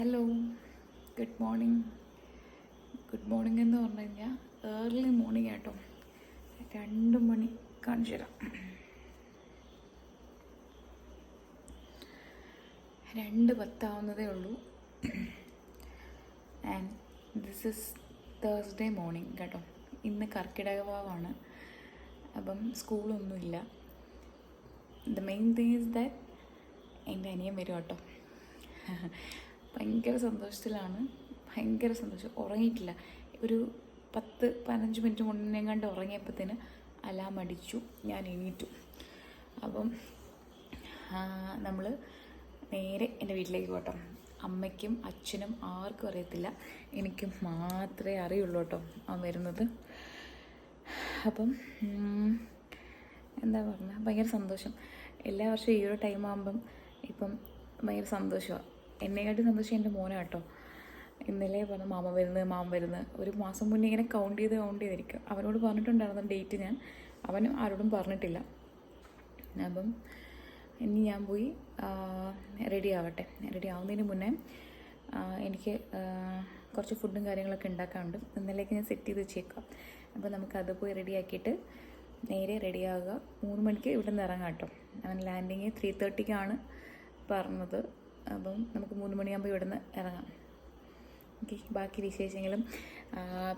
Hello good morning good morning എന്ന് പറഞ്ഞു കഴിഞ്ഞാൽ ഏർലി മോർണിംഗ് ആട്ടോ. രണ്ട് മണി കാണിച്ചു തരാം. രണ്ട് പത്താവുന്നതേ ഉള്ളൂ. And this is Thursday morning കേട്ടോ. ഇന്ന് കർക്കിടക വാവാണ് അപ്പം സ്കൂളൊന്നുമില്ല. The main thing is that എന്റെ അനിയൻ വരും കേട്ടോ ഭയങ്കര സന്തോഷത്തിലാണ്. ഭയങ്കര സന്തോഷം. ഉറങ്ങിയിട്ടില്ല. ഒരു പത്ത് പതിനഞ്ച് മിനിറ്റ് മുന്നേ കണ്ട് ഉറങ്ങിയപ്പോഴത്തേന് അലാം അടിച്ചു. ഞാൻ എണീറ്റു. അപ്പം നമ്മൾ നേരെ എന്റെ വീട്ടിലേക്ക് പോട്ടോ. അമ്മയ്ക്കും അച്ഛനും ആർക്കും അറിയത്തില്ല. എനിക്ക് മാത്രമേ അറിയുള്ളൂ കേട്ടോ അവൻ വരുന്നത്. അപ്പം എന്താ പറഞ്ഞ? ഭയങ്കര സന്തോഷം. എല്ലാ വർഷവും ഈ ഒരു ടൈം ആകുമ്പം ഇപ്പം ഭയങ്കര സന്തോഷമാണ് എന്നെക്കാട്ടി സന്തോഷം എന്റെ മോനാണ് കേട്ടോ. ഇന്നലെ പറഞ്ഞു മാമ വരുന്നത് മാമ വരുന്നത് ഒരു മാസം മുന്നേ ഇങ്ങനെ കൗണ്ട് ചെയ്ത് കൗണ്ട് ചെയ്തിരിക്കും. അവനോട് പറഞ്ഞിട്ടുണ്ടായിരുന്നു ഡേറ്റ് ഞാൻ. അവനും ആരോടും പറഞ്ഞിട്ടില്ല. അപ്പം ഇനി ഞാൻ പോയി റെഡി ആവട്ടെ. റെഡി ആവുന്നതിന് മുന്നേ എനിക്ക് കുറച്ച് ഫുഡും കാര്യങ്ങളൊക്കെ ഉണ്ടാക്കാനുണ്ട്. ഇന്നലേക്ക് ഞാൻ സെറ്റ് ചെയ്ത് വെച്ചേക്കാം. അപ്പോൾ നമുക്ക് അത് പോയി റെഡിയാക്കിയിട്ട് നേരെ റെഡിയാകുക മൂന്ന് മണിക്ക് ഇവിടെ നിന്ന് ഇറങ്ങാം കേട്ടോ. അവൻ ലാൻഡിങ് ത്രീ തേർട്ടിക്കാണ് പറഞ്ഞത്. അപ്പം നമുക്ക് മൂന്ന് മണിയാകുമ്പോൾ ഇവിടുന്ന് ഇറങ്ങാം. ഓക്കെ ബാക്കി വിശേഷങ്ങളും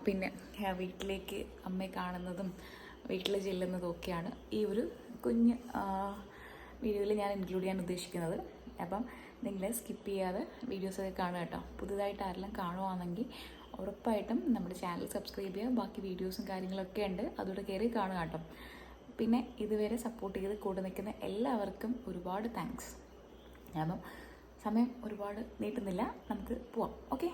പിന്നെ വീട്ടിലേക്ക് അമ്മയെ കാണുന്നതും വീട്ടിൽ ചെല്ലുന്നതും ഒക്കെയാണ് ഈ ഒരു കുഞ്ഞ് വീഡിയോയിൽ ഞാൻ ഇൻക്ലൂഡ് ചെയ്യാൻ ഉദ്ദേശിക്കുന്നത്. അപ്പം നിങ്ങൾ സ്കിപ്പ് ചെയ്യാതെ വീഡിയോസൊക്കെ കാണുക കേട്ടോ. പുതുതായിട്ട് ആരെല്ലാം കാണുവാണെങ്കിൽ ഉറപ്പായിട്ടും നമ്മുടെ ചാനൽ സബ്സ്ക്രൈബ് ചെയ്യുക. ബാക്കി വീഡിയോസും കാര്യങ്ങളൊക്കെ ഉണ്ട്. അതുകൂടെ കയറി കാണുക കേട്ടോ. പിന്നെ ഇതുവരെ സപ്പോർട്ട് ചെയ്ത് കൂടെ നിൽക്കുന്ന എല്ലാവർക്കും ഒരുപാട് താങ്ക്സ് അപ്പം സമയം ഒരുപാട് നീട്ടുന്നില്ല. നമുക്ക് പോവാം. ഓക്കെ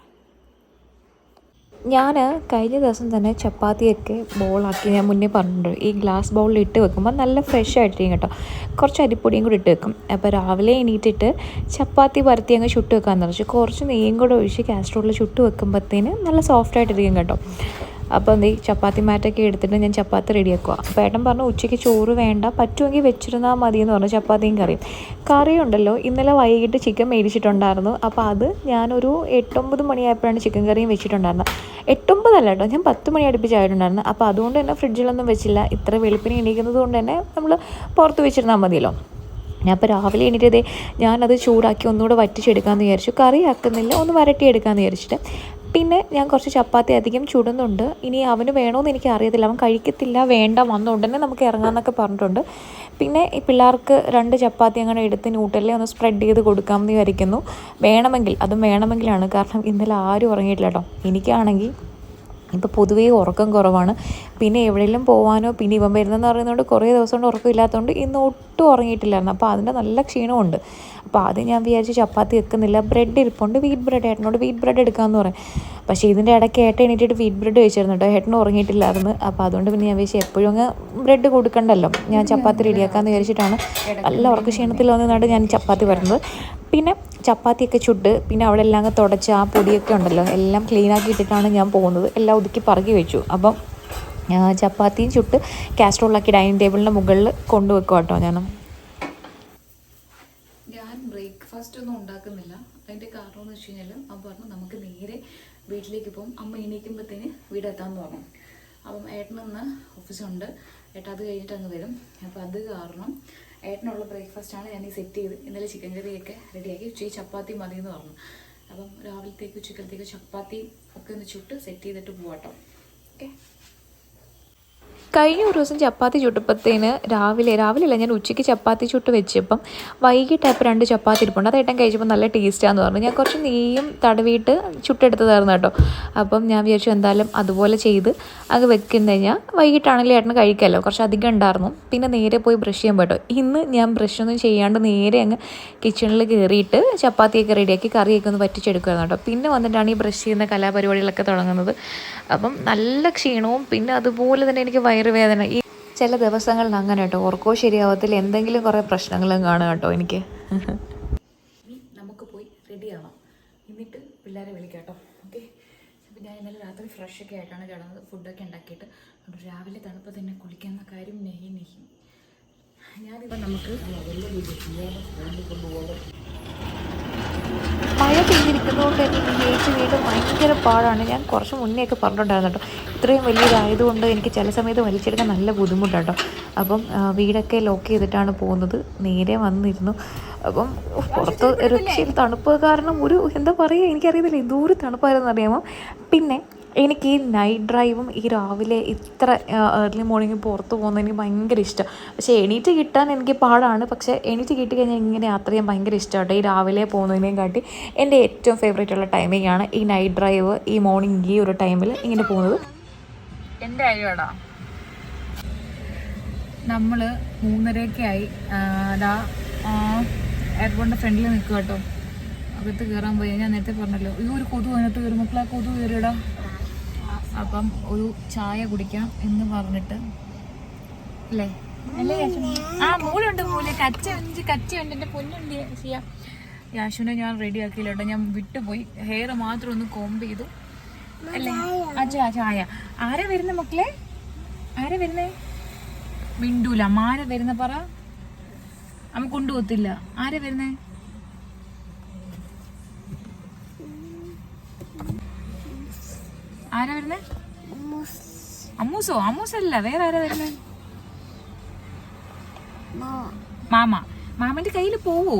ഞാൻ കഴിഞ്ഞ ദിവസം തന്നെ ചപ്പാത്തിയൊക്കെ ബോളാക്കി ഞാൻ മുന്നേ പറഞ്ഞിട്ടുണ്ട്. ഈ ഗ്ലാസ് ബൗളിൽ ഇട്ട് വെക്കുമ്പോൾ നല്ല ഫ്രഷ് ആയിട്ടിരിക്കും കേട്ടോ. കുറച്ച് അരിപ്പൊടിയും കൂടി ഇട്ട് വെക്കും. അപ്പോൾ രാവിലെ എണീറ്റിട്ട് ചപ്പാത്തി പരത്തി അങ്ങ് ചുട്ട് വെക്കാമെന്ന് വെച്ചാൽ കുറച്ച് നെയ്യും കൂടെ ഒഴിച്ച് കാസ്ട്രോളിൽ ചുട്ട് വെക്കുമ്പോഴത്തേന് നല്ല സോഫ്റ്റ് ആയിട്ടിരിക്കും കേട്ടോ. അപ്പോൾ എന്ത് ചപ്പാത്തി മാറ്റൊക്കെ എടുത്തിട്ട് ഞാൻ ചപ്പാത്തി റെഡിയാക്കുക അപ്പോൾ ഏട്ടൻ പറഞ്ഞു ഉച്ചയ്ക്ക് ചോറ് വേണ്ട പറ്റുമെങ്കിൽ വെച്ചിരുന്നാൽ മതി എന്ന് പറഞ്ഞു ചപ്പാത്തിയും കറിയും. കറി ഉണ്ടല്ലോ ഇന്നലെ വൈകിട്ട് ചിക്കൻ മേടിച്ചിട്ടുണ്ടായിരുന്നു. അപ്പോൾ അത് ഞാനൊരു എട്ടൊമ്പത് മണിയായപ്പോഴാണ് ചിക്കൻ കറിയും വെച്ചിട്ടുണ്ടായിരുന്നത്. എട്ടൊമ്പതല്ല കേട്ടോ ഞാൻ പത്ത് മണി അടുപ്പിച്ചായിട്ടുണ്ടായിരുന്നു അപ്പോൾ അതുകൊണ്ട് തന്നെ ഫ്രിഡ്ജിലൊന്നും വെച്ചില്ല. ഇത്ര വെളുപ്പിന് എണീക്കുന്നത് കൊണ്ട് തന്നെ നമ്മൾ പുറത്ത് വെച്ചിരുന്നാൽ മതിയല്ലോ. ഞാൻ അപ്പോൾ രാവിലെ എണീറ്റതേ ഞാനത് ചൂടാക്കി ഒന്നുകൂടെ വറ്റിച്ചെടുക്കാമെന്ന് വിചാരിച്ചു. കറി ആക്കുന്നില്ല ഒന്ന് വരട്ടിയെടുക്കാമെന്ന് വിചാരിച്ചിട്ട്. പിന്നെ ഞാൻ കുറച്ച് ചപ്പാത്തി അധികം ചുടുന്നുണ്ട്. ഇനി അവന് വേണമെന്ന് എനിക്ക് അറിയത്തില്ല. അവൻ കഴിക്കത്തില്ല വേണ്ട വന്ന ഉടനെ നമുക്ക് ഇറങ്ങാമെന്നൊക്കെ പറഞ്ഞിട്ടുണ്ട്. പിന്നെ ഈ പിള്ളേർക്ക് രണ്ട് ചപ്പാത്തി അങ്ങനെ എടുത്ത് ന്യൂട്ടലിൽ ഒന്ന് സ്പ്രെഡ് ചെയ്ത് കൊടുക്കാമെന്ന് വിചാരിക്കുന്നു. വേണമെങ്കിൽ അതും വേണമെങ്കിലാണ്. കാരണം ഇന്നലെ ആരും ഉറങ്ങിയിട്ടില്ല കേട്ടോ. എനിക്കാണെങ്കിൽ ഇപ്പോൾ പൊതുവേ ഉറക്കം കുറവാണ്. പിന്നെ എവിടെയെങ്കിലും പോകാനോ പിന്നെ ഇവൻ വരുന്നതെന്ന് പറയുന്നതുകൊണ്ട് കുറേ ദിവസം കൊണ്ട് ഉറക്കമില്ലാത്തതുകൊണ്ട് ഇന്ന് ഒട്ടും ഉറങ്ങിയിട്ടില്ലായിരുന്നു. അപ്പോൾ അതിന്റെ നല്ല ക്ഷീണമുണ്ട് അപ്പോൾ ആദ്യം ഞാൻ വിചാരിച്ച് ചപ്പാത്തി വെക്കുന്നില്ല. ബ്രെഡ് ഇരിപ്പുണ്ട്. വീറ്റ് ബ്രെഡ് ഏട്ടനോട് വീറ്റ് ബ്രെഡ് എടുക്കാമെന്ന് പറയും. പക്ഷേ ഇതിന്റെ ഇടയ്ക്ക് ഏട്ടൻ എണീറ്റിട്ട് വീറ്റ് ബ്രെഡ് കഴിച്ചിരുന്നു കേട്ടോ. ഏട്ടൻ ഉറങ്ങിയിട്ടില്ലായിരുന്നു. അപ്പോൾ അതുകൊണ്ട് പിന്നെ ഞാൻ വിചാരിച്ചു എപ്പോഴും അങ്ങ് ബ്രെഡ് കൊടുക്കണ്ടല്ലോ. ഞാൻ ചപ്പാത്തി റെഡിയാക്കാമെന്ന് വിചാരിച്ചിട്ടാണ്. നല്ല ഉറക്ക ക്ഷീണത്തിൽ വന്നിട്ട് ഞാൻ ചപ്പാത്തി വരുന്നത് പിന്നെ ചപ്പാത്തിയൊക്കെ ചുട്ട് പിന്നെ അവിടെ എല്ലാം തുടച്ച് ആ പൊടിയൊക്കെ ഉണ്ടല്ലോ എല്ലാം ക്ലീൻ ആക്കി ഇട്ടിട്ടാണ് ഞാൻ പോകുന്നത്. എല്ലാം ഒതുക്കി പറക്കി വെച്ചു. അപ്പം ചപ്പാത്തിയും ചുട്ട് കാസ്ട്രോളാക്കി ഡൈനിങ് ടേബിളിന്റെ മുകളിൽ കൊണ്ടുവെക്കും കേട്ടോ ഞാൻ ഞാൻ ബ്രേക്ക്ഫാസ്റ്റ് ഒന്നും ഉണ്ടാക്കുന്നില്ല. അതിന്റെ കാരണം എന്ന് വെച്ച് കഴിഞ്ഞാൽ അമ്മ പറഞ്ഞു നമുക്ക് നേരെ വീട്ടിലേക്ക് പോകും അമ്മ എണീക്കുമ്പോഴത്തേന് വീടെത്താമെന്ന് പറഞ്ഞു അപ്പം ഏട്ടനൊന്ന് ഓഫീസുണ്ട് ഏട്ടൻ അത് കഴിഞ്ഞിട്ട് അങ്ങ് വരും. അപ്പോൾ അത് കാരണം ഏട്ടനുള്ള ബ്രേക്ക്ഫാസ്റ്റാണ് ഞാൻ ഈ സെറ്റ് ചെയ്ത്. ഇന്നലെ ചിക്കൻ കറിയൊക്കെ റെഡിയാക്കി ഉച്ചയ്ക്ക് ചപ്പാത്തി മതി എന്ന് പറഞ്ഞു. അപ്പം രാവിലത്തേക്ക് ഉച്ചക്കലത്തേക്ക് ചപ്പാത്തി ഒക്കെ ഒന്ന് ചുട്ട് സെറ്റ് ചെയ്തിട്ട് പോവാട്ടോ. ഓക്കെ? കഴിഞ്ഞ ഒരു ദിവസം ചപ്പാത്തി ചുട്ടപ്പത്തേന് രാവിലെ രാവിലെ അല്ല ഞാൻ ഉച്ചയ്ക്ക് ചപ്പാത്തി ചുട്ട് വെച്ചപ്പം വൈകിട്ടപ്പം രണ്ട് ചപ്പാത്തി ഇരിപ്പുണ്ട്. അത് ഏട്ടൻ കഴിച്ചപ്പോൾ നല്ല ടേസ്റ്റാന്ന് പറഞ്ഞു. ഞാൻ കുറച്ച് നെയ്യും തടവിയിട്ട് ചുട്ടെടുത്തതായിരുന്നു കേട്ടോ. അപ്പം ഞാൻ വിചാരിച്ചു എന്തായാലും അതുപോലെ ചെയ്ത് അത് വെക്കുന്ന കഴിഞ്ഞാൽ വൈകിട്ടാണെങ്കിലും ഏട്ടന് കഴിക്കാമല്ലോ കുറച്ച് അധികം ഉണ്ടായിരുന്നു. പിന്നെ നേരെ പോയി ബ്രഷ് ചെയ്യാൻ പറ്റും ഇന്ന് ഞാൻ ബ്രഷൊന്നും ചെയ്യാണ്ട് നേരെ അങ്ങ് കിച്ചണിൽ കയറിയിട്ട് ചപ്പാത്തിയൊക്കെ റെഡിയാക്കി കറിയൊക്കെ ഒന്ന് വറ്റിച്ചെടുക്കുമായിരുന്നു കേട്ടോ. പിന്നെ വന്നിട്ടാണ് ഈ ബ്രഷ് ചെയ്യുന്ന കലാപരിപാടികളൊക്കെ തുടങ്ങുന്നത്. അപ്പം നല്ല ക്ഷീണവും പിന്നെ അതുപോലെ തന്നെ എനിക്ക് വയറുവേദന. ഈ ചില ദിവസങ്ങളിൽ അങ്ങനെ കേട്ടോ. ഉറക്കവും ശരിയാവത്തില്ല. എന്തെങ്കിലും കുറേ പ്രശ്നങ്ങളും കാണും കേട്ടോ എനിക്ക്. നമുക്ക് പോയി റെഡി ആവാം. എന്നിട്ട് പിള്ളേരെ വിളിക്കാം കേട്ടോ. ഓക്കെ അപ്പം ഞാൻ ഇന്നലെ രാത്രി ഫ്രഷ് ഒക്കെ ആയിട്ടാണ് കിടന്നത്. ഫുഡൊക്കെ ഉണ്ടാക്കിയിട്ട്. രാവിലെ തണുപ്പ് തന്നെ കുളിക്കുന്ന കാര്യം നെയ്യും നെയ്യും ഞാനിപ്പോൾ നമുക്ക് മഴ പെയ്തിരിക്കുന്നതുകൊണ്ട് എനിക്ക് ഈ ഏച്ചി വീട് ഭയങ്കര പാടാണ്. ഞാൻ കുറച്ച് മുന്നേ ഒക്കെ പറഞ്ഞിട്ടുണ്ടായിരുന്നു കേട്ടോ. ഇത്രയും വലിയതായതുകൊണ്ട് എനിക്ക് ചില സമയത്ത് വലിച്ചെടുക്കാൻ നല്ല ബുദ്ധിമുട്ടാട്ടോ. അപ്പം വീടൊക്കെ ലോക്ക് ചെയ്തിട്ടാണ് പോകുന്നത്. നേരെ വന്നിരുന്നു. അപ്പം പുറത്ത് രക്ഷയിൽ തണുപ്പ് കാരണം ഒരു എന്താ പറയുക എനിക്കറിയത്തില്ല. എന്തോരം തണുപ്പായിരുന്നു അറിയാമോ? പിന്നെ എനിക്ക് ഈ നൈറ്റ് ഡ്രൈവും ഈ രാവിലെ ഇത്ര ഏർലി മോർണിംഗ് പുറത്ത് പോകുന്നത് എനിക്ക് ഭയങ്കര ഇഷ്ടം. പക്ഷേ എണീറ്റ് കിട്ടാൻ എനിക്ക് പാടാണ്. പക്ഷേ എണീറ്റ് കിട്ടി കഴിഞ്ഞാൽ ഇങ്ങനെ യാത്ര ചെയ്യാൻ ഭയങ്കര ഇഷ്ടമാണ് ഈ രാവിലെ പോകുന്നതിനെയും കാട്ടി എന്റെ ഏറ്റവും ഫേവറേറ്റ് ഉള്ള ടൈമിംഗ് ആണ് ഈ നൈറ്റ് ഡ്രൈവ് ഈ മോർണിംഗ് ഈ ഒരു ടൈമിൽ ഇങ്ങനെ പോകുന്നത്. എന്റെ അയ്യോടാ നമ്മൾ മൂന്നരയൊക്കെ ആയി അതാ എയർപോർട്ടിന്റെ ഫ്രണ്ടിൽ നിൽക്കുക കേട്ടോ. അകത്ത് കയറാൻ പോയി. ഞാൻ നേരത്തെ പറഞ്ഞല്ലോ ഈ ഒരു കൊതു അതിനകത്ത് കയറും മക്കളെ കൊതു കയറിയടാ അപ്പം ഒരു ചായ കുടിക്കാം എന്ന് പറഞ്ഞിട്ട്. അല്ലേ? അല്ലേ? ആ മൂലുണ്ട് മൂല കച്ച ഉണ്ട് എന്റെ പൊന്നുണ്ട് ചെയ്യാം യാശുവിനെ ഞാൻ റെഡി ആക്കിയില്ല കേട്ടോ. ഞാൻ വിട്ടുപോയി. ഹെയർ മാത്രം ഒന്ന് കോംബ് ചെയ്തു. അല്ലേ? അച്ഛാ ചായ ആരാ വരുന്ന മക്കളെ? ആരാ വരുന്നേ? മിണ്ടൂല. ആരാ വരുന്ന പറ. അമ്മ കൊണ്ടുപോകത്തില്ല ആരാ വരുന്നേ? ആരാ വരുന്നേ? അമ്മൂസോ. അമ്മൂസല്ല. വേറെ ആരാ വരുന്നേ? മാമ. മാമന്റെ കയ്യിൽ പോവോ?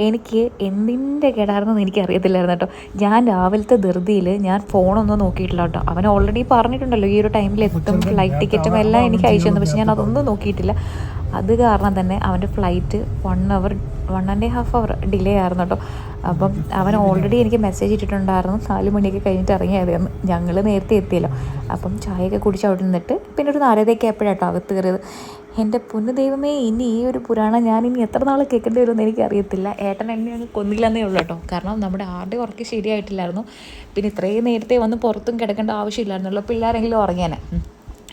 എനിക്ക് എന്തിന്റെ കേടായിരുന്നെന്ന് എനിക്ക് അറിയത്തില്ലായിരുന്നു കേട്ടോ. ഞാൻ രാവിലത്തെ ധൃതിയിൽ ഞാൻ ഫോണൊന്നും നോക്കിയിട്ടില്ല കേട്ടോ. അവൻ ഓൾറെഡി പറഞ്ഞിട്ടുണ്ടല്ലോ ഈ ഒരു ടൈമിൽ എത്തും ഫ്ലൈറ്റ് ടിക്കറ്റും എല്ലാം എനിക്ക് അയച്ചു തന്നു. പക്ഷെ ഞാൻ അതൊന്നും നോക്കിയിട്ടില്ല. അത് കാരണം തന്നെ അവന്റെ flight one hour one and half hour delay ആയിരുന്നു കേട്ടോ അപ്പം അവൻ ഓൾറെഡി എനിക്ക് മെസ്സേജ് ഇട്ടിട്ടുണ്ടായിരുന്നു. നാല് മണിയൊക്കെ കഴിഞ്ഞിട്ട് ഇറങ്ങിയത് ഞങ്ങൾ നേരത്തെ എത്തിയല്ലോ. അപ്പം ചായയൊക്കെ കുടിച്ച് അവിടെ നിന്നിട്ട് പിന്നെ ഒരു നാലരയൊക്കെ കേട്ടോ അകത്ത് കയറിയത്. എന്റെ പൊന്നു ദൈവമേ ഇനി ഈ ഒരു പുരാണം ഞാൻ ഇനി എത്ര നാൾ കേൾക്കേണ്ടി വരുമെന്ന് എനിക്കറിയത്തില്ല. ഏട്ടൻ എന്നെ അങ്ങ് കൊന്നില്ലെന്നേ ഉള്ളൂ കേട്ടോ കാരണം നമ്മുടെ ആരുടെ ഉറക്കി ശരിയായിട്ടില്ലായിരുന്നു. പിന്നെ ഇത്രയും നേരത്തെ വന്ന് പുറത്തും കിടക്കേണ്ട ആവശ്യമില്ലായിരുന്നല്ലോ പിള്ളേരെങ്കിലും ഉറങ്ങിയാനെ.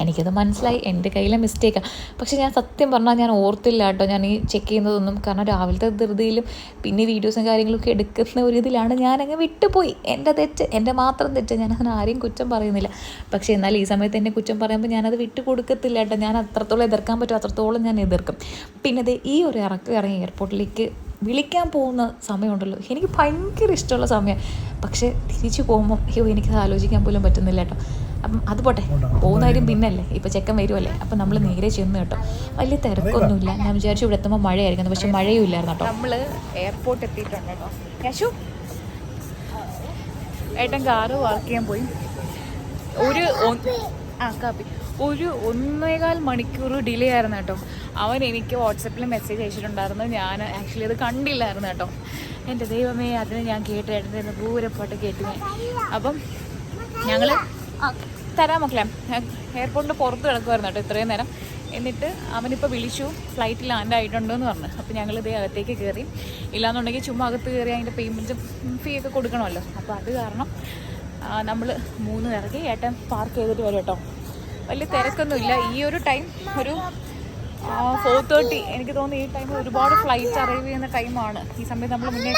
എനിക്കത് മനസ്സിലായി. എന്റെ കയ്യിലെ മിസ്റ്റേക്കാണ് പക്ഷേ ഞാൻ സത്യം പറഞ്ഞാൽ ഞാൻ ഓർത്തില്ല കേട്ടോ. ഞാൻ ഈ ചെക്ക് ചെയ്യുന്നതൊന്നും. കാരണം രാവിലത്തെ ധൃതിയിലും പിന്നെ വീഡിയോസും കാര്യങ്ങളൊക്കെ എടുക്കുന്ന ഒരു ഇതിലാണ് ഞാനങ്ങ് വിട്ടുപോയി. എന്റെ തെറ്റ് എന്റെ മാത്രം തെറ്റ്. ഞാൻ അതിന് ആരെയും കുറ്റം പറയുന്നില്ല. പക്ഷേ എന്നാൽ ഈ സമയത്ത് എന്നെ കുറ്റം പറയുമ്പോൾ ഞാനത് വിട്ടു കൊടുക്കത്തില്ല കേട്ടോ. ഞാൻ അത്രത്തോളം എതിർക്കാൻ പറ്റും അത്രത്തോളം ഞാൻ എതിർക്കും. പിന്നെ അത് ഈ ഒരു ഇറക്കം ഇറങ്ങി എയർപോർട്ടിലേക്ക് വിളിക്കാൻ പോകുന്ന സമയമുണ്ടല്ലോ. എനിക്ക് ഭയങ്കര ഇഷ്ടമുള്ള സമയം. പക്ഷേ തിരിച്ചു പോകുമ്പോൾ അയ്യോ എനിക്കത് ആലോചിക്കാൻ പോലും പറ്റുന്നില്ല കേട്ടോ. അപ്പം അത് പോട്ടെ. പോകുന്ന കാര്യം പിന്നല്ലേ. ഇപ്പം ചെക്കൻ വരുമല്ലേ അപ്പം നമ്മൾ നേരെ ചെന്ന് കേട്ടോ. വലിയ തിരക്കൊന്നുമില്ല. ഞാൻ വിചാരിച്ചു ഇവിടെ എത്തുമ്പോൾ മഴയായിരിക്കുന്നു പക്ഷെ മഴയും ഇല്ലായിരുന്നു കേട്ടോ. നമ്മൾ എയർപോർട്ട് എത്തിയിട്ടുണ്ട് കേട്ടോ. യശു. ഏട്ടൻ കാറ് വർക്ക് ചെയ്യാൻ പോയി. ഒരു ആ കാപ്പി. ഒരു ഒന്നേകാൽ മണിക്കൂർ ഡിലേ ആയിരുന്നു കേട്ടോ. അവൻ എനിക്ക് വാട്സപ്പിൽ മെസ്സേജ് അയച്ചിട്ടുണ്ടായിരുന്നു. ഞാൻ ആക്ച്വലി അത് കണ്ടില്ലായിരുന്നു കേട്ടോ. എന്റെ ദൈവമേ അതിന് ഞാൻ കേട്ട് ദൂരെ ദൂരപ്പാട്ട് കേട്ടു ഞാൻ. അപ്പം ഞങ്ങൾ ആ തരാം മക്കളെ. എയർപോർട്ടിന്റെ പുറത്ത് കിടക്കുമായിരുന്നു കേട്ടോ ഇത്രയും നേരം. എന്നിട്ട് അവനിപ്പോൾ വിളിച്ചു ഫ്ലൈറ്റ് ലാൻഡ് ആയിട്ടുണ്ടെന്ന് പറഞ്ഞു. അപ്പോൾ ഞങ്ങൾ ഇതേ അകത്തേക്ക് കയറി ഇല്ലാന്നുണ്ടെങ്കിൽ ചുമ്മാ അകത്ത് കയറി അതിന്റെ പേയ്മെന്റും ഫീ ഒക്കെ കൊടുക്കണമല്ലോ. അപ്പോൾ അത് കാരണം നമ്മൾ മൂന്ന് ഇറങ്ങി ഏട്ടൻ പാർക്ക് ചെയ്തിട്ട് വരും കേട്ടോ. വലിയ തിരക്കൊന്നുമില്ല. ഈ ഒരു ടൈം ഒരു ഫോർ തേർട്ടി എനിക്ക് തോന്നുന്നു ഈ ടൈമിൽ ഒരുപാട് ഫ്ലൈറ്റ് അറൈവ് ചെയ്യുന്ന ടൈമാണ് ഈ സമയത്ത് നമ്മൾ മുന്നേ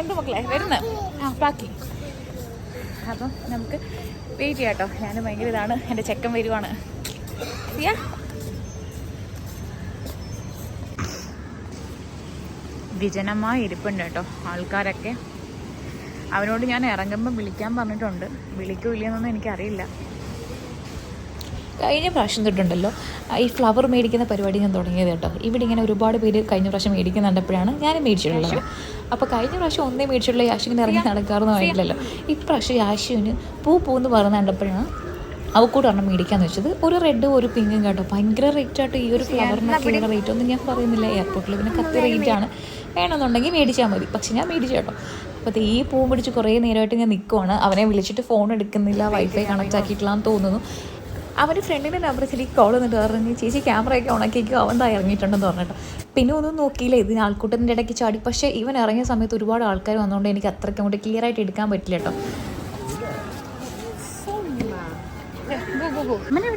എന്ത് മക്കളെ? വരുന്നത് ആ ബാക്കി. അപ്പം നമുക്ക് വെയിറ്റ് ചെയ്യാം കേട്ടോ ഞാൻ ഭയങ്കര ഇതാണ്. എന്റെ ചെക്കൻ വരുവാണ്. വിജനമായി ഇരിപ്പുണ്ട് കേട്ടോ ആൾക്കാരൊക്കെ. അവനോട് ഞാൻ ഇറങ്ങുമ്പോൾ വിളിക്കാൻ പറഞ്ഞിട്ടുണ്ട്. വിളിക്കോ ഇല്ലയെന്നൊന്നും എനിക്കറിയില്ല. കഴിഞ്ഞ പ്രാവശ്യം തൊട്ടുണ്ടല്ലോ. ഈ ഫ്ലവർ മേടിക്കുന്ന പരിപാടി ഞാൻ തുടങ്ങിയത് കേട്ടോ. ഇവിടെ ഇങ്ങനെ ഒരുപാട് പേര് കഴിഞ്ഞ പ്രാവശ്യം മേടിക്കുന്നുണ്ടപ്പോഴാണ് ഞാൻ മേടിച്ചിട്ടുള്ളത്. അപ്പോൾ കഴിഞ്ഞ പ്രാവശ്യം ഒന്നേ മേടിച്ചിട്ടുള്ള യാശുവിന് ഇറങ്ങി നടക്കാറൊന്നും ആയില്ലല്ലോ ഇപ്രാവശ്യം യാശുവിന് പൂ പൂന്ന് പറഞ്ഞ കണ്ടപ്പോഴാണ് അവക്കൂടെ ഒരെണ്ണം മേടിക്കാന്ന് വെച്ചത്. ഒരു റെഡും ഒരു പിങ്കും കേട്ടോ. ഭയങ്കര റേറ്റ് ആയിട്ട് ഈ ഒരു ഫ്ലവറിനൊക്കെയുള്ള റേറ്റ് ഒന്നും ഞാൻ പറയുന്നില്ല. എയർപോർട്ടിൽ പിന്നെ കത്തി റേറ്റ് ആണ്. വേണമെന്നുണ്ടെങ്കിൽ മേടിച്ചാൽ മതി. പക്ഷെ ഞാൻ മേടിച്ചു കേട്ടോ. അപ്പോൾ ഈ പൂ പിടിച്ച് കുറേ നേരമായിട്ട് ഞാൻ നിൽക്കുവാണ് അവനെ വിളിച്ചിട്ട് ഫോൺ എടുക്കുന്നില്ല. വൈഫൈ കണക്ട് ആക്കിയിട്ടില്ലാന്ന് തോന്നുന്നു. അവന്റെ ഫ്രണ്ടിന്റെ നമ്പറിൽ ശരി കോൾ എന്നിട്ട് പറഞ്ഞു ചേച്ചി ക്യാമറയൊക്കെ ഉണക്കിക്കോ അവൻ താ ഇറങ്ങിയിട്ടുണ്ടെന്ന് പറഞ്ഞിട്ട്. പിന്നെ ഒന്നും നോക്കിയില്ല ഇതിന് ആൾക്കൂട്ടത്തിന്റെ ഇടയ്ക്ക് ചാടി. പക്ഷേ ഇവൻ ഇറങ്ങിയ സമയത്ത് ഒരുപാട് ആൾക്കാർ വന്നുകൊണ്ട് എനിക്ക് അത്രയ്ക്ക് അങ്ങോട്ട് ക്ലിയർ ആയിട്ട് എടുക്കാൻ പറ്റില്ല കേട്ടോ. ഗോ ഗോ ഗോ അമ്മനെ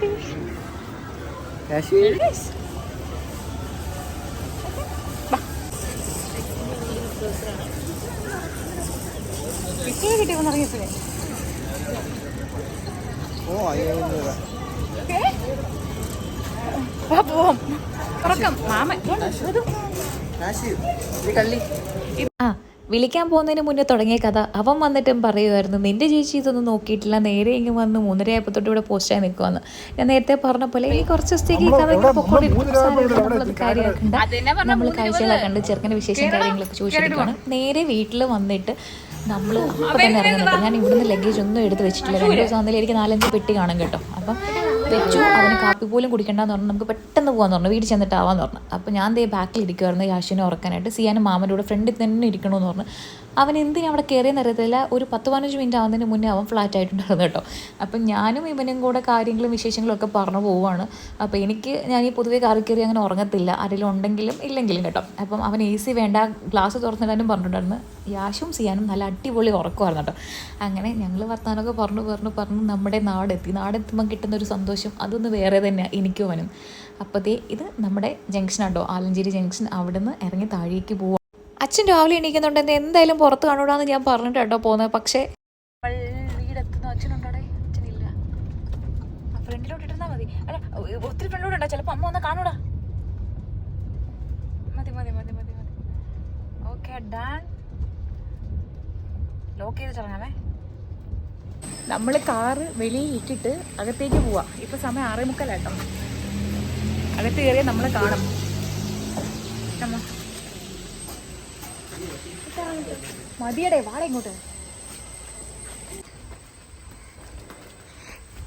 പോവാം ഉറക്കം. മാമൻ ആ വിളിക്കാൻ പോകുന്നതിന് മുന്നേ തുടങ്ങിയ കഥ. അവൻ വന്നിട്ടും പറയുമായിരുന്നു നിന്റെ ചേച്ചി ഇതൊന്നും നോക്കിയിട്ടില്ല. നേരെ ഇങ്ങ് വന്ന് മൂന്നര ആയപ്പോൾ തൊട്ട് ഇവിടെ പോസ്റ്റായി നിൽക്കുവാന്ന് ഞാൻ നേരത്തെ പറഞ്ഞ പോലെ ഈ കുറച്ച് ദിവസത്തേക്ക് ഈ കഥ നമ്മളത് കാര്യമാക്കണ്ട. നമ്മൾ കാഴ്ചകളൊക്കെ കണ്ട് ചെറുക്കന്റെ വിശേഷം കാര്യങ്ങളൊക്കെ ചോദിച്ചിരിക്കുകയാണ് നേരെ വീട്ടിൽ വന്നിട്ട് നമ്മൾ അപ്പം തന്നെ ഇറങ്ങുന്നുണ്ട് ഞാൻ ഇവിടുന്ന് ലഗേജ് ഒന്നും എടുത്ത് വെച്ചിട്ടില്ല രണ്ട് ദിവസം എനിക്ക് നാലഞ്ച് പെട്ടി കാണും കേട്ടോ. അപ്പം വെച്ചു. അവന് കാപ്പി പോലും കുടിക്കണ്ടെന്ന് പറഞ്ഞു. നമുക്ക് പെട്ടെന്ന് പോകാന്ന് പറഞ്ഞു. വീട്ടിൽ ചെന്നിട്ടാവാന്ന് പറഞ്ഞു. അപ്പോൾ ഞാൻ ദേ ബാക്കിൽ ഇരിക്കുമായിരുന്നു യാഷിനെ ഉറക്കാനായിട്ട്. സിയാനും മാമന്റെ കൂടെ ഫ്രണ്ടിൽ തന്നെ ഇരിക്കണമെന്ന് പറഞ്ഞു. അവൻ എന്തിനും അവിടെ കയറിയെന്ന് അറിയത്തില്ല. ഒരു പത്ത് പതിനഞ്ച് മിനിറ്റ് ആവുന്നതിന് മുന്നേ അവൻ ഫ്ലാറ്റ് ആയിട്ടുണ്ടായിരുന്നു കേട്ടോ. അപ്പം ഞാനും ഇവനും കൂടെ കാര്യങ്ങളും വിശേഷങ്ങളും ഒക്കെ പറഞ്ഞു പോവുകയാണ്. അപ്പോൾ എനിക്ക് ഞാൻ ഈ പൊതുവേ കാറിൽ കയറി അങ്ങനെ ഉറങ്ങത്തില്ല. ആരെങ്കിലും ഉണ്ടെങ്കിലും ഇല്ലെങ്കിലും കേട്ടോ. അപ്പം അവൻ എ സി വേണ്ട ഗ്ലാസ് തുറന്നിടാനും പറഞ്ഞിട്ടുണ്ടായിരുന്നു. യാശും സിയാനും നല്ല അടിപൊളി ഉറക്കുമായിരുന്നു കേട്ടോ. അങ്ങനെ ഞങ്ങൾ വർത്താനമൊക്കെ പറഞ്ഞു പറഞ്ഞു പറഞ്ഞു നമ്മുടെ നാടെത്തി. നാടെത്തുമ്പോൾ കിട്ടുന്ന ഒരു സന്തോഷം അതൊന്ന് വേറെ തന്നെയാണ് എനിക്കും അവനും. അപ്പോൾ ദേ ഇത് നമ്മുടെ ജംഗ്ഷൻ ആട്ടോ ആലഞ്ചേരി ജംഗ്ഷൻ അവിടെ നിന്ന് ഇറങ്ങി താഴേക്ക് പോവാം. അച്ഛൻ രാവിലെ എണീക്കുന്നുണ്ട്. എന്നെ എന്തായാലും പുറത്ത് കാണൂടാന്ന് ഞാൻ പറഞ്ഞിട്ട് കേട്ടോ പോകുന്നത് പക്ഷേ മതി. അല്ല അമ്മ ഡാൻ. നമ്മൾ കാറ് വെളിയിൽ ഇട്ടിട്ട് അകത്തേക്ക് പോവാ. ഇപ്പൊ സമയം ആറേ മുക്കാലാട്ടോ അകത്ത് കയറിയാൽ നമ്മൾ കാണും. മതിയടേ വാട ഇങ്ങോട്ട്.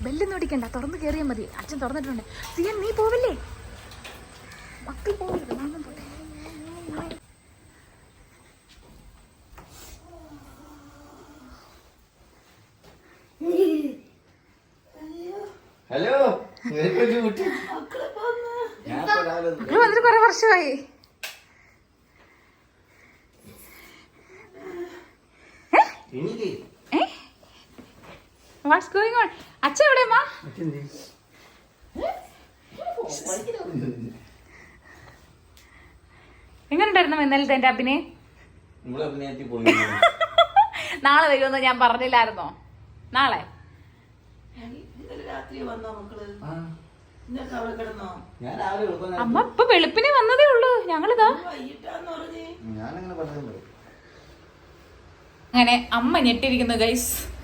ബെല്ലൊന്നും അടിക്കണ്ട തുറന്ന് കയറിയാൽ മതി. അച്ഛൻ തുറന്നിട്ടുണ്ട്. സിയൻ നീ പോവില്ലേ? മക്കൾ പോവില്ല ഹലോ നിനക്കൊരു കുട്ടി ഞാൻ ഇപ്പൊ രാവിലെ ഒന്ന് മക്കൾ വന്നിട്ട് കുറെ വർഷമായി എണീക്ക്. വാട്ട്സ് ഗോയിങ് ഓൺ അച്ഛ എവിടെ അമ്മ? എങ്ങനെയുണ്ടായിരുന്നു ഇന്നലത്തെ എന്റെ അഭിനയം? നാളെ വരുമെന്ന് ഞാൻ പറഞ്ഞില്ലായിരുന്നോ? നാളെ? അമ്മ ഇപ്പൊ വെളുപ്പിനെ വന്നതേ ഉള്ളൂ. ഞങ്ങളിതാ. അങ്ങനെ അമ്മ ഞെട്ടിരിക്കുന്നു ഗൈസ്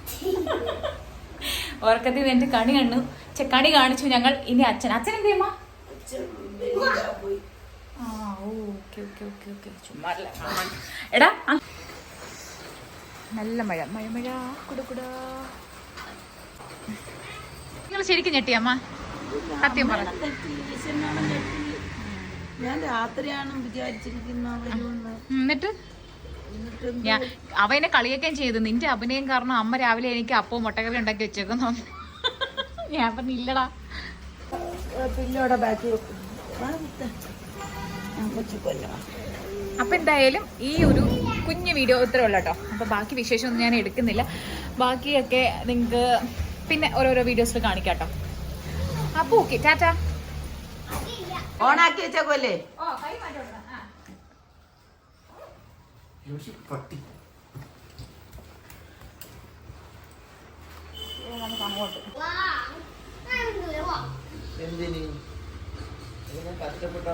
ഓർക്കത്തിൽ എന്റെ കണി കണ്ണു. കണി കാണിച്ചു ഞങ്ങൾ. ഇനി അച്ഛൻ. അച്ഛൻ എന്ത് ചെയ്യുമ്പോ. എടാ നല്ല മഴ. മഴ മഴ. കുടുകുടാ നിങ്ങൾ ശരിക്കും ഞെട്ടിയമ്മ? സത്യം പറ ഞാൻ രാത്രിയാണ് വിചാരിച്ചിരിക്കുന്ന എന്നിട്ട്? ഞാൻ അവനെ കളിയൊക്കെ ചെയ്തു. നിന്റെ അഭിനയം കാരണം അമ്മ രാവിലെ എനിക്ക് അപ്പവും മുട്ടക്കറി ഉണ്ടാക്കി വെച്ചേക്കുന്നു. ഞാൻ പറഞ്ഞില്ലടാ അപ്പൊ എന്തായാലും ഈ ഒരു കുഞ്ഞു വീഡിയോ ഇത്രേ ഉള്ളൂ കേട്ടോ. അപ്പൊ ബാക്കി വിശേഷമൊന്നും ഞാൻ എടുക്കുന്നില്ല. ബാക്കിയൊക്കെ നിങ്ങൾക്ക് പിന്നെ ഓരോരോ വീഡിയോസിൽ കാണിക്കാം കേട്ടോ. അപ്പൊ ഓക്കെ ടാറ്റാ. ഓണാക്കി വെച്ചേക്കോല്ലേ യോശി പട്ടി എന്തിന്? ഞാൻ കഷ്ടപ്പെട്ട?